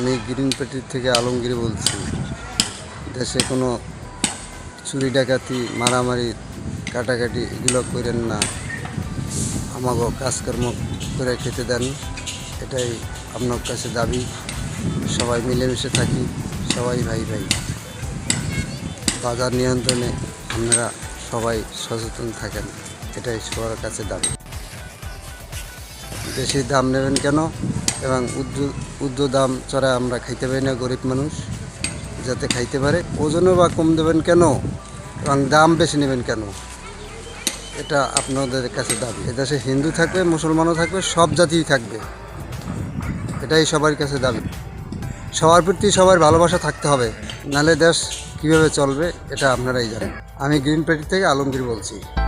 আমি গ্রিন পেটির থেকে আলমগীর বলছি। দেশে কোনো চুরি, ডাকাতি, মারামারি, কাটাকাটি এগুলো করেন না। আমাকে কাজকর্ম করে খেতে দেন, এটাই আপনার কাছে দাবি। সবাই মিলেমিশে থাকি, সবাই ভাই ভাই। বাজার নিয়ন্ত্রণে আপনারা সবাই সচেতন থাকেন, এটাই সবার কাছে দাবি। বেশি দাম নেবেন কেন? এবং উদ্য দাম চড়া আমরা খাইতে পারি না, গরিব মানুষ যাতে খাইতে পারে। ওজনও বা কম দেবেন কেন? এবং দাম বেশি নেবেন কেন? এটা আপনাদের কাছে দাবি। এদেশে হিন্দু থাকবে, মুসলমানও থাকবে, সব জাতিই থাকবে। এটাই সবার কাছে দাবি। সবার প্রতি সবার ভালোবাসা থাকতে হবে। নালে দেশ কীভাবে চলবে, এটা আপনারাই জানেন। আমি গ্রিন পেটি থেকে আলমগীর বলছি।